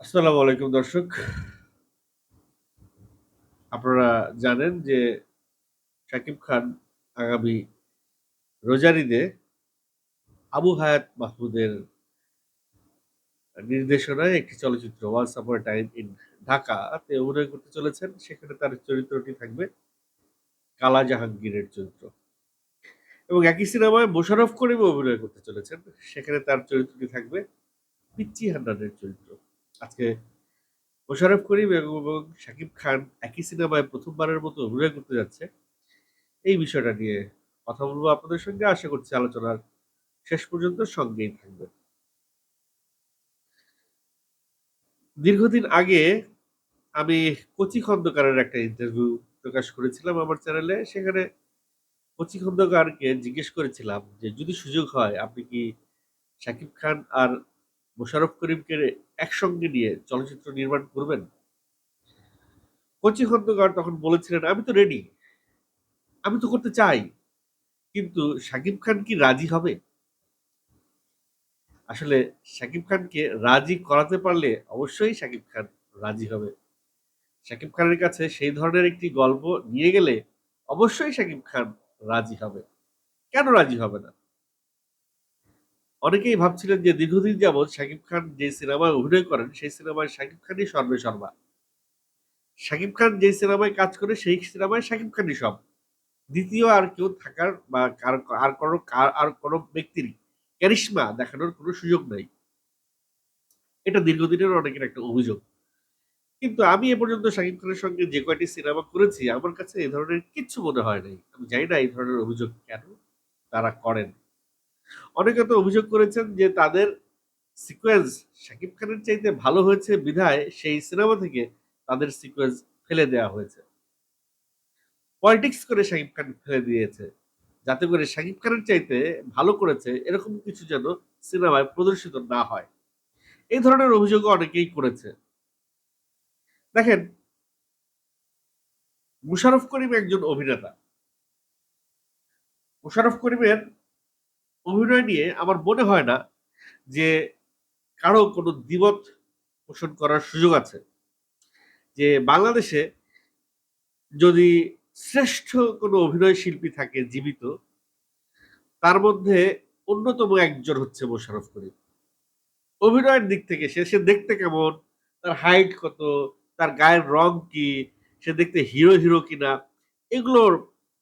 আসসালামু আলাইকুম, দর্শক। আপনারা জানেন যে শাকিব খান আগামী রোজার ঈদে আবু হায়াত মাহমুদের নির্দেশনায় একটি চলচ্চিত্র 'once upon A time in ঢাকা'তে অভিনয় করতে চলেছেন। সেখানে তার চরিত্রটি থাকবে কালা জাহাঙ্গীরের চরিত্র। এবং একই সিনেমায় মোশাররফ করিমও অভিনয় করতে চলেছেন। সেখানে তার চরিত্রটি থাকবে পিচ্চি হান্নানের চরিত্র। আজকে মোশাররফ করিম এবং শাকিব খান একই সিনেমায় প্রথমবারের মতো অভিনয় করতে যাচ্ছে। এই বিষয়টা নিয়ে কথা বলব আপনাদের সঙ্গে। আশা করছি আলোচনার শেষ পর্যন্ত সঙ্গেই থাকবেন। দীর্ঘদিন আগে আমি কচি খন্দকারের একটা ইন্টারভিউ প্রকাশ করেছিলাম আমার চ্যানেলে। সেখানে কচি খন্দকারকে জিজ্ঞেস করেছিলাম যে, "যদি সুযোগ হয় আপনি কি শাকিব খান আর মোশাররফ করিমকে একসঙ্গে নিয়ে চলচ্চিত্র নির্মাণ করবেন?" কচি খন্দকার তখন বলেছিলেন, "আমি তো রেডি। আমি তো করতে চাই। কিন্তু শাকিব খান কি রাজি হবে?" আসলে শাকিব খানকে রাজি করাতে পারলে অবশ্যই শাকিব খান রাজি হবে। শাকিব খানের কাছে সেই ধরনের একটি গল্প নিয়ে গেলে অবশ্যই শাকিব খান রাজি হবে। কেন রাজি হবে না? অনেকেই ভাবছিলেন যে দীর্ঘদিন যাবৎ শাকিব খান যে সিনেমায় অভিনয় করেন, সেই সিনেমায় শাকিব খানই সর্বে-সর্বা। শাকিব খান যে সিনেমায় কাজ করে, সেই সিনেমায় শাকিব খানই সব। দ্বিতীয় আর কেউ থাকার বা আর কোনো আর কোনো ব্যক্তির ক্যারিশমা দেখানোর কোনো সুযোগ নাই। এটা দীর্ঘদিনের অনেকের একটা অভিযোগ। কিন্তু আমি এ পর্যন্ত শাকিব খানের সঙ্গে যে কয়টি সিনেমা করেছি, আমার কাছে এ ধরনের কিচ্ছু মনে হয় নাই। আমি জানি না এই ধরনের অভিযোগ কেন তারা করেন। অনেকে তো অভিযোগ করেছেন যে তাদের সিকোয়েন্স শাকিব খানের চাইতে ভালো হয়েছে বিধায় সেই সিনেমা থেকে তাদের সিকোয়েন্স ফেলে দেওয়া হয়েছে। পলিটিক্স করে শাকিব খান ফেলে দিয়েছে। যাতে করে শাকিব খানের চাইতে ভালো করেছে, এরকম কিছু যেন সিনেমায় প্রদর্শিত না হয়। এই ধরনের অভিযোগ অনেকেই করেছে। দেখেন, মুশারফ করিম একজন অভিনেতা। মুশারফ করিমের অভিনয় নিয়ে আমার মনে হয় না যে কারও কোনো দ্বিমত পোষণ করার সুযোগ আছে। যে বাংলাদেশে যদি শ্রেষ্ঠ কোনো অভিনয় শিল্পী থাকে জীবিত, তার মধ্যে অন্যতম একজন হচ্ছে মোশারফ করিম। অভিনয়ের দিক থেকে সে, সে দেখতে কেমন, তার হাইট কত, তার গায়ের রং কি, সে দেখতে হিরো, হিরো কিনা, এগুলোর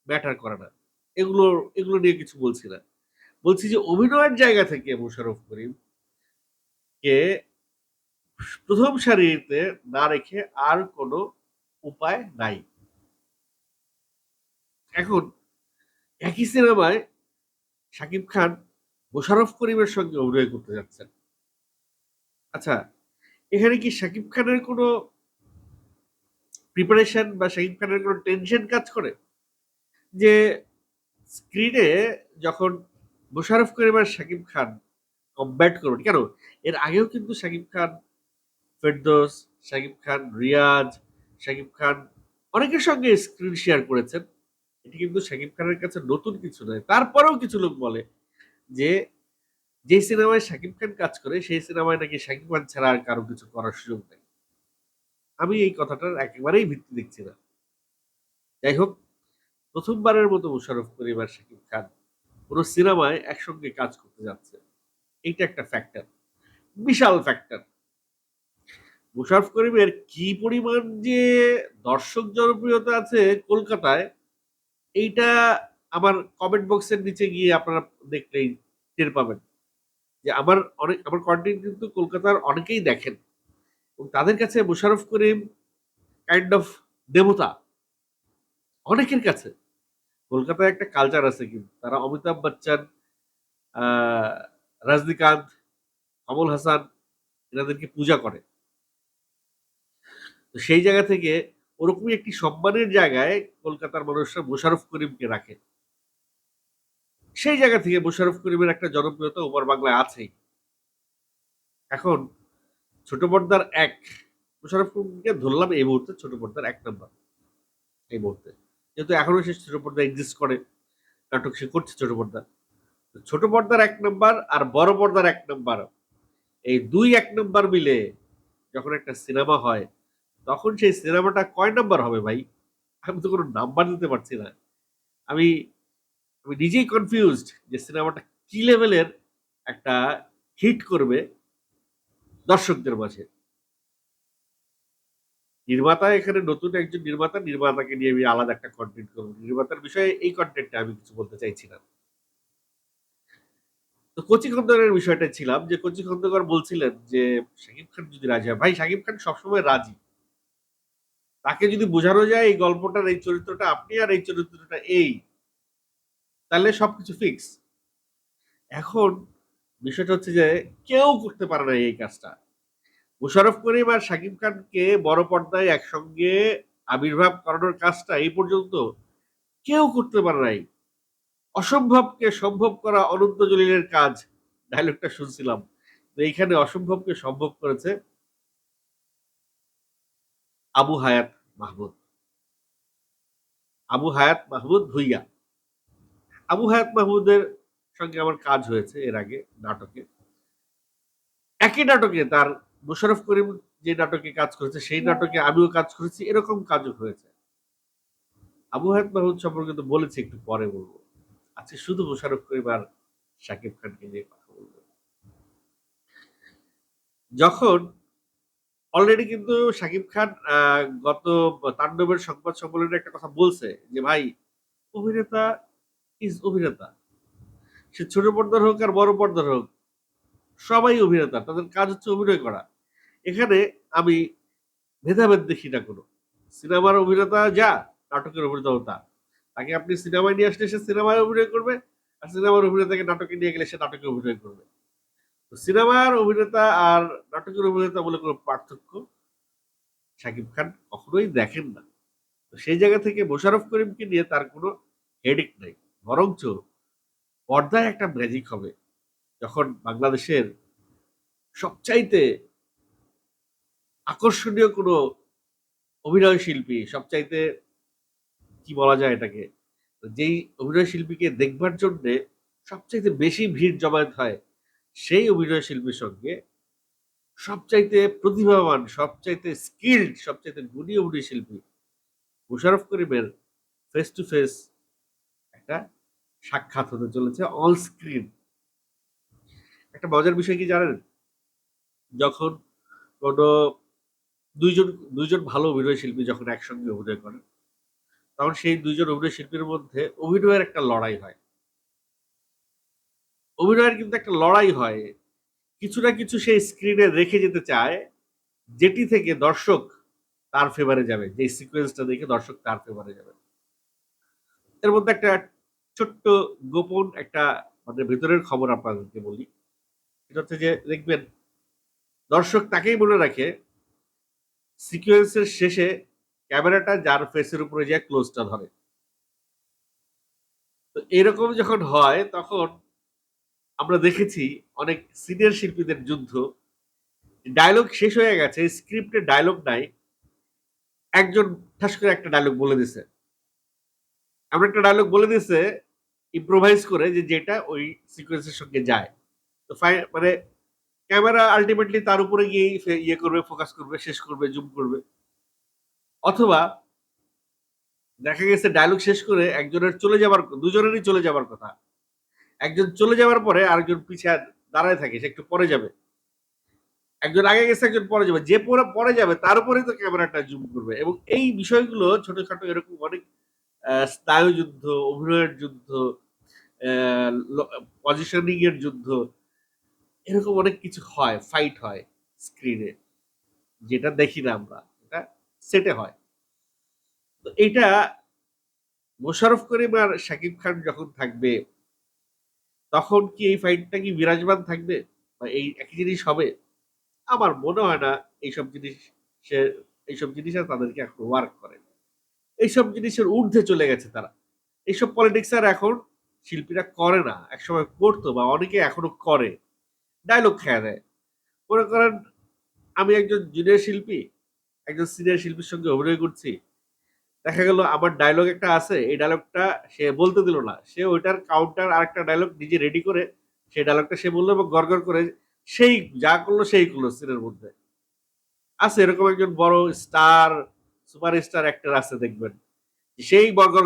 ম্যাটার করে না। এগুলো এগুলো নিয়ে কিছু বলছি না। বলছি যে অভিনয়ের জায়গা থেকে মোশাররফ করিম কে প্রথম সারিতে না রেখে আর কোনো উপায় নাই। এখন একই সিনেমায় শাকিব খান মোশাররফ করিমের সঙ্গে অভিনয় করতে যাচ্ছেন। আচ্ছা, এখানে কি শাকিব খানের কোনো প্রিপারেশন বা শাকিব খানের কোনো টেনশন কাজ করে? যে স্ক্রিনে যখন মোশাররফ করিম আর শাকিব খান কমব্যাট করবেন, কেন? এর আগেও কিন্তু শাকিব খান, ফেরদৌস, শাকিব খান, রিয়াজ, শাকিব খান অনেকের সঙ্গে স্ক্রিন শেয়ার করেছেন। এটি কিন্তু শাকিব খানের কাছে নতুন কিছু নয়। তারপরেও কিছু লোক বলে যে, যে সিনেমায় শাকিব খান কাজ করে সেই সিনেমায় নাকি শাকিব খান ছাড়া আর কারও কিছু করার সুযোগ নেই। আমি এই কথাটার একেবারেই ভিত্তি দেখছি না। যাই হোক, প্রথমবারের মতো মোশাররফ করিম আর শাকিব খান কোন সিনেমায় একসঙ্গে কাজ করতে যাচ্ছে। এইটা একটা ফ্যাক্টর। বিশাল ফ্যাক্টর। মোশাররফ করিমের কি পরিমাণ যে দর্শক জনপ্রিয়তা আছে কলকাতায়, এইটা আমার কমেন্ট বক্সের নিচে গিয়ে আপনারা দেখলেই টের পাবেন। যে আমার অনেক আমার কনটেন্ট কিন্তু কলকাতার অনেকেই দেখেন। এবং তাদের কাছে মোশাররফ করিম কাইন্ড অফ দেবতা। অনেকের কাছে। কলকাতায় একটা কালচার আছে কিন্তু। তারা অমিতাভ বচ্চন, রজনীকান্ত, কমল হাসান এনাদেরকে পূজা করে। তো সেই জায়গা থেকে ওরকমই একটি সম্মানের জায়গায় কলকাতার মানুষরা মোশাররফ করিমকে রাখে। সেই জায়গা থেকে মোশাররফ করিমের একটা জনপ্রিয়তা ওপার বাংলায় আছেই। এখন ছোট পর্দার ১ মোশাররফ করিমকে ধরলাম এই মুহূর্তে ছোট পর্দার এক নম্বর এই মুহূর্তে। যেহেতু এখনও সে ছোট পর্দা এক্সিস্ট করে। নাটক সে করছে ছোট পর্দা ছোট পর্দার এক নাম্বার আর বড় পর্দার এক নাম্বার। এই ২ ১ নাম্বার মিলে যখন একটা সিনেমা হয়, তখন সেই সিনেমাটা কয় নাম্বার হবে ভাই আমি তো কোনো নাম্বার দিতে পারছি না আমি আমি নিজেই কনফিউজড যে সিনেমাটা কি লেভেলের একটা হিট করবে দর্শকদের মাঝে নির্মাতা এখানে নতুন একজন নির্মাতা, নির্মাতাকে নিয়ে আমি আলাদা একটা কন্টেন্ট করব। নির্মাতার বিষয়ে এই কন্টেন্টটা আমি কিছু বলতে চাইছি না। তো কচি খন্দকারের বিষয়টা ছিলাম যে কচি খন্দকার বলছিলেন যে, শাকিব খান যদি রাজি হয়, ভাই শাকিব খান সবসময় রাজি। তাকে যদি বোঝানো যায় এই গল্পটার, এই চরিত্রটা আপনি আর এই চরিত্রটা এই, তাহলে সবকিছু ফিক্স এখন বিষয়টা হচ্ছে যে, কেউ করতে পারে না এই কাজটা। মুশারফ করিম আর শাকিব খানকে বড় পর্দায় একসঙ্গে আবির্ভাব করানোর কাজটা এই পর্যন্ত কেউ করতে পারে নাই। অসম্ভবকে সম্ভব করা অনন্ত জলিলের কাজ ডায়লগটা শুনছিলাম। তো এইখানে অসম্ভবকে সম্ভব করেছে আবু হায়াত মাহমুদ। আবু হায়াত মাহমুদ ভুইয়া। আবু হায়াত মাহমুদের সঙ্গে আমার কাজ হয়েছে এর আগে নাটকে। একই নাটকে তার মুশারফ করিম যে নাটকে কাজ করেছে সেই নাটকে আমিও কাজ করেছি এরকম কাজও হয়েছে। আবু হায়াত মাহমুদ সম্পর্কে তো বলেছি একটু পরে বলব। আজকে শুধু মোশারফ করিম আর শাকিব খানকে নিয়ে কথা বলব। যখন অলরেডি কিন্তু শাকিব খান গত তাণ্ডবের সংবাদ সম্মেলনে একটা কথা বলছে যে ভাই অভিনেতা ইজ অভিনেতা। সে ছোট পর্দার হোক আর বড় পর্দার হোক সবাই অভিনেতা, তাদের কাজ হচ্ছে অভিনয় করা। এখানে আমি ভেদাভেদ দেখি না কোনো। সিনেমার অভিনেতা যা, নাটকের অভিনেতাও তা। তাকে আপনি সিনেমায় নিয়ে আসলে সে সিনেমায় অভিনয় করবে, আর সিনেমার অভিনেতাকে নাটকে নিয়ে গেলে সে নাটকে অভিনয় করবে। তো সিনেমার অভিনেতা আর নাটকের অভিনেতা বলে কোনো পার্থক্য শাকিব খান কখনোই দেখেন না। তো সেই জায়গা থেকে মোশারফ করিমকে নিয়ে তার কোনো হেডিক নেই। বরঞ্চ পর্দায় একটা ম্যাজিক হবে। যখন বাংলাদেশের সবচাইতে আকর্ষণীয় কোনো অভিনয় শিল্পী, সবচাইতে কি বলা যায় এটাকে? যেই অভিনয় শিল্পীকে দেখবার জন্যে সবচাইতে বেশি ভিড় জমায়েত হয় সেই অভিনয় শিল্পীর সঙ্গে সবচাইতে প্রতিভাবান, সবচাইতে স্কিল্ড সবচাইতে গুণী অভিনয় শিল্পী মুশারফ করিমের ফেস টু ফেস একটা সাক্ষাৎ হতে চলেছে অল স্ক্রিন একটা মজার বিষয় কি জানেন? যখন কোনো দুইজন দুইজন ভালো অভিনয় শিল্পী যখন একসঙ্গে অভিনয় করেন, তখন সেই দুইজন অভিনয় শিল্পীর মধ্যে অভিনয়ের একটা লড়াই হয়। অভিনয়ের কিন্তু একটা লড়াই হয়। কিছু না কিছু সেই স্ক্রিনে রেখে যেতে চায়, যেটি থেকে দর্শক তার ফেভারে যাবে। যে সিকোয়েন্সটা দেখে দর্শক তার ফেভারে যাবে। এর মধ্যে একটা ছোট্ট গোপন একটা মানে ভেতরের খবর আপনাদেরকে বলি। এটা হচ্ছে যে, দেখবেন, দর্শক তাকেই মনে রাখে সিকোয়েন্সের শেষে ক্যামেরাটা যার ফেসের উপরে যে ক্লোজটা ধরে। তো এরকম যখন হয়, তখন আমরা দেখেছি অনেক সিনিয়র শিল্পীদের যুদ্ধ। ডায়লগ শেষ হয়ে গেছে স্ক্রিপ্টে ডায়লগ নাই। একজন ঠাস করে একটা ডায়লগ বলে দিছে। এমন একটা ডায়লগ বলে দিছে ইম্প্রোভাইজ করে যে যেটা ওই সিকোয়েন্সের সঙ্গে যায়। মানে ক্যামেরা আলটিমেটলি তার উপরে গিয়ে ইয়ে করবে ফোকাস করবে, শেষ করবে জুম করবে। অথবা দেখা গেছে ডায়লগ শেষ করে একজনের চলে যাবার, দুজনেরই চলে যাবার কথা। একজন চলে যাওয়ার পরে আরেকজন পিছিয়ে দাঁড়ায় থাকে, সে একটু পরে যাবে। একজন আগে গেছে, একজন পরে যাবে। যে পরে পরে যাবে, তার উপরেই তো ক্যামেরাটা জুম করবে। এবং এই বিষয়গুলো ছোটখাটো এরকম অনেক স্নায়ু যুদ্ধ অভিনয়ের যুদ্ধ পজিশনিং এর যুদ্ধ এরকম অনেক কিছু হয় ফাইট হয় স্ক্রিনে যেটা দেখি না আমরা, এটা সেটে হয়। তো এইটা মোশারফ করিম আর শাকিব খান যখন থাকবে, তখন কি এই ফাইটটা কি বিরাজমান থাকবে? বা এই একই জিনিস হবে? আমার মনে হয় না এইসব জিনিস সে, এইসব জিনিস আর তাদেরকে এখন ওয়ার্ক করে এইসব জিনিসের ঊর্ধ্বে চলে গেছে তারা। এইসব পলিটিক্স আর এখন শিল্পীরা করে না, একসময় করতো বা অনেকে এখনও করে। ডায়লগ খেয়া দেয় মনে করেন, আমি একজন জুনিয়র শিল্পী, একজন সিনিয়র শিল্পীর সঙ্গে অভিনয় করছি। দেখা গেল আমার ডায়লগ একটা আছে, এই ডায়লগটা সে বলতে দিল না। সে ওইটার কাউন্টার আরেকটা ডায়লগ নিজে রেডি করে, সেই ডায়লগটা সে বলল এবং গড় করে সেই, যা করল সেই করল সিনের মধ্যে। আছে এরকম একজন বড় স্টার সুপার স্টার অ্যাক্টর আছে, দেখবেন। সেই বরগর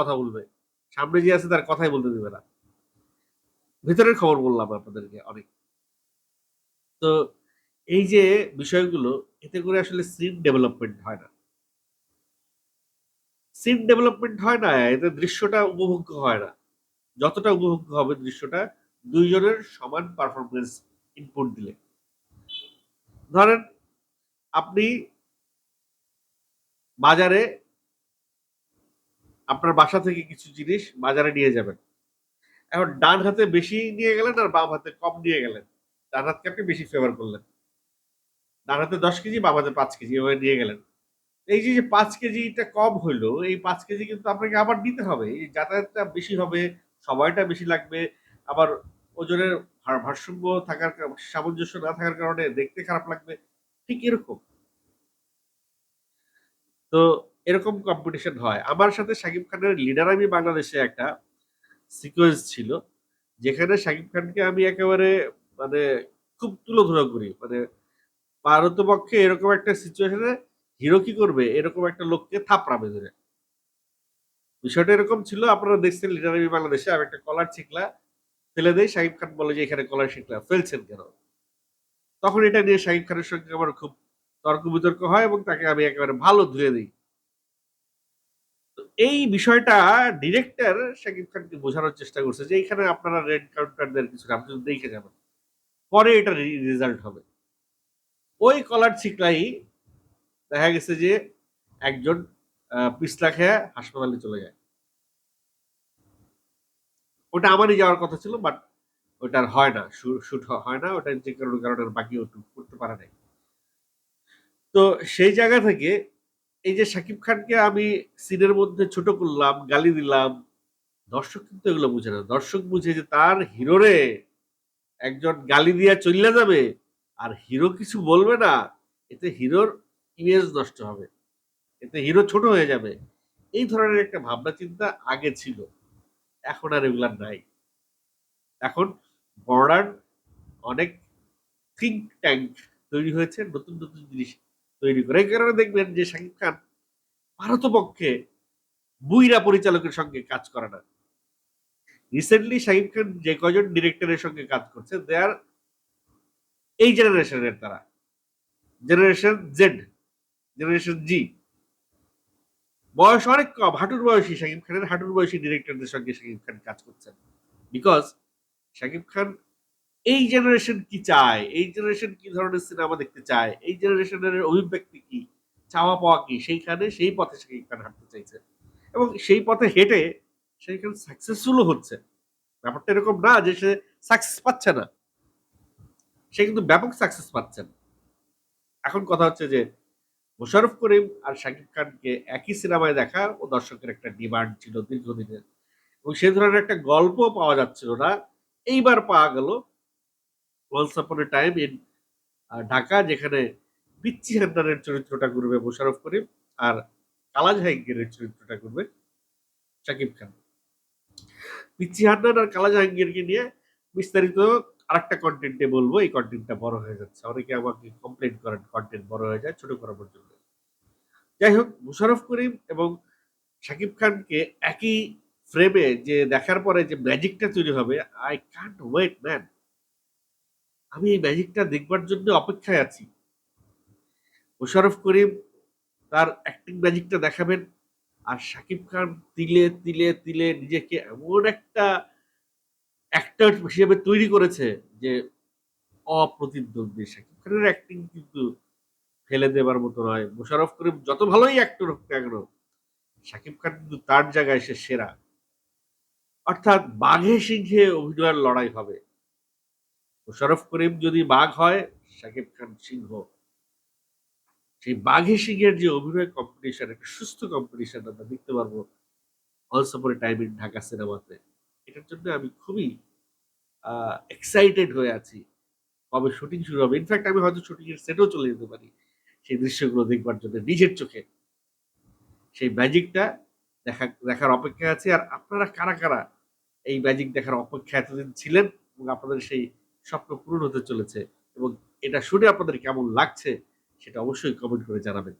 কথা বলবে। সামনে যে আছে তার কথাই বলতে দিবে না। ভিতরের খবর বললাম আপনাদেরকে অনেক। তো এই যে বিষয়গুলো, এতে করে আসলে সিন ডেভেলপমেন্ট হয় না। সিন ডেভেলপমেন্ট হয় না, এতে দৃশ্যটা উপভোগ্য হয় না। যতটা উপভোগ্য হবে দৃশ্যটা, দুইজনের সমান পারফরমেন্স ইনপুট দিলে। ধরেন, আপনি বাজারে, আপনার বাসা থেকে কিছু জিনিস বাজারে নিয়ে যাবেন। এখন ডান হাতে বেশি নিয়ে গেলেন আর বাম হাতে কম নিয়ে গেলেন। ডান হাতকে আপনি বেশি ফেভার করলেন। ডান হাতে দশ কেজি, বাম হাতে পাঁচ কেজি এভাবে নিয়ে গেলেন। এই যে পাঁচ কেজিটা কম হইল, এই পাঁচ কেজি কিন্তু আপনাকে আবার দিতে হবে। এই যাতায়াতটা বেশি হবে, সময়টা বেশি লাগবে। আবার ওজনের ভার- ভারসাম্য থাকার সামঞ্জস্য না থাকার কারণে দেখতে খারাপ লাগবে। ঠিক এরকম। তো এরকম কম্পিটিশন হয়। আমার সাথে শাকিব খানের লিডার আমি বাংলাদেশে একটা। সিকোয়েন্স ছিল, যেখানে শাকিব খানকে আমি একেবারে মানে খুব তুলোধুলো করি। মানে পারতপক্ষে এরকম একটা সিচুয়েশনে হিরো কি করবে? এরকম একটা লোককে থাপড়াবে ধরে। বিষয়টা এরকম ছিল, আপনারা দেখছেন আমি বাংলাদেশে, আমি একটা কলার ছিকলা ফেলে দেই, শাকিব খান বলে যে এখানে কলার শিকলা ফেলছেন কেন? তখন এটা নিয়ে শাকিব খানের সঙ্গে আমার খুব তর্ক বিতর্ক হয় এবং তাকে আমি একেবারে ভালো ধুয়ে দিই। এই বিষয়টা ডিরেক্টর শাকিব খানকে বোঝানোর চেষ্টা করছে যে এখানে আপনারা রেড কাউন্টার দেন কিছু আপনি দেখে যাবেন। পরে এটা রেজাল্ট হবে। ওই কলার ছিকলাই দেখা গেছে যে একজন পিছলা খেয়ে হাসপাতালে চলে যায়। ওটা আমারই যাওয়ার কথা ছিল বাট ওটার হয় না শুট হয় না, ওটা যে কারণে কারণে বাকি ওটু করতে পারে নাই। তো সেই জায়গা থেকে এই যে শাকিব খানকে আমি সিনের মধ্যে ছোট করলাম, গালি দিলাম, দর্শক কিন্তু এগুলো বুঝে না। দর্শক বুঝে যে তার হিরোরে একজন গালি দিয়া চলে যাবে আর হিরো কিছু বলবে না, এতে হিরোর ইমেজ নষ্ট হবে, এতে হিরো ছোট হয়ে যাবে। এই ধরনের একটা ভাবনা চিন্তা আগে ছিল, এখন আর এগুলা নাই। এখন বর্ডার অনেক থিঙ্ক ট্যাঙ্ক তৈরি হয়েছে, নতুন নতুন জিনিস তৈরি করে। এই কারণে দেখবেন যে শাকিব খান ভারতপক্ষে বুইরা পরিচালকের সঙ্গে কাজ করে না। রিসেন্টলি শাকিব খান যে কজন ডিরেক্টরের সঙ্গে কাজ করছে দে আর এই জেনারেশনের তারা। জেনারেশন জেড জেনারেশন জি বয়স অনেক কম, হাঁটুর বয়সী শাকিব খানের, হাঁটুর বয়সী ডিরেক্টরদের সঙ্গে শাকিব খান কাজ করছেন। বিকজ শাকিব খান এই জেনারেশন কি চায়? এই জেনারেশন কি ধরনের সিনেমা দেখতে চায়? এই জেনারেশনের অভিব্যক্তি কি? চাওয়া পাওয়া কি? সেইখানে সেই পথে শাকিব খান হাঁটতে চাইছে? এবং সেই পথে হেঁটে সেইখানে সাকসেসফুলও হচ্ছে। ব্যাপারটা এরকম না যে সে সাকসেস পাচ্ছে না। সে কিন্তু ব্যাপক সাকসেস পাচ্ছেন এখন কথা হচ্ছে যে মোশারফ করিম আর শাকিব খানকে একই সিনেমায় দেখা ও দর্শকের একটা ডিমান্ড ছিল দীর্ঘদিনের। এবং সেই ধরনের একটা গল্প পাওয়া যাচ্ছিল না। এইবার পাওয়া গেল once upon A time in Dhaka, যেখানে পিচ্চি হান্নানের চরিত্রটা করবে মোশারফ করিম আর কালাজ হাইঙ্গেরের চরিত্রটা করবে শাকিব খান। পিচ্চি হান্নান আর কালাজ হাইঙ্গেরকে নিয়ে বিস্তারিত আরেকটা কন্টেন্টে বলব। এই কন্টেন্টটা বড় হয়ে যাচ্ছে। অনেকে আমাকে কমপ্লেন করেন কন্টেন্ট বড় হয়ে যায়, ছোট করার জন্য যাই হোক মুশারফ করিম এবং শাকিব খানকে একই ফ্রেমে যে দেখার পরে যে ম্যাজিকটা তৈরি হবে আই কান্ট ওয়েট ম্যান আমি এই ম্যাজিকটা দেখবার জন্য অপেক্ষায় আছি। মুশারফ করিম তার অ্যাক্টিং ম্যাজিকটা দেখাবেন আর শাকিব খান তিলে তিলে তিলে নিজেকে এমন একটা অ্যাক্টর হিসেবে তৈরি করেছে যে অপ্রতিদ্বন্দ্বী। শাকিব খানের অ্যাক্টিং কিন্তু ফেলে দেবার মতো নয়। মোশারফ করিম যত ভালোই অ্যাক্টর হোক না কেন, শাকিব খান কিন্তু তার জায়গায় সে সেরা। অর্থাৎ বাঘে সিংহে অভিনয়ের লড়াই হবে। মোশারফ করিম যদি বাঘ হয়, শাকিব খান সিংহ। সেই বাঘে সিংহের যে অভিনয় কম্পিটিশন একটা সুস্থ কম্পিটিশন আমরা দেখতে পারব অলসো পরে টাইম ইন ঢাকা সিনেমাতে এটার জন্য আমি খুবই এক্সাইটেড হয়ে আছি। কবে শুটিং শুরু হবে? ইনফ্যাক্ট আমি হয়তো শুটিং এর সেটেও চলে যেতে পারি। সেই দৃশ্যগুলো দেখবার জন্য নিজের চোখে। সেই ম্যাজিকটা দেখা, দেখার অপেক্ষা আছে। আর আপনারা কারা কারা এই ম্যাজিক দেখার অপেক্ষা এতদিন ছিলেন? এবং আপনাদের সেই স্বপ্ন পূরণ হতে চলেছে এবং এটা শুনে আপনাদের কেমন লাগছে, সেটা অবশ্যই কমেন্ট করে জানাবেন।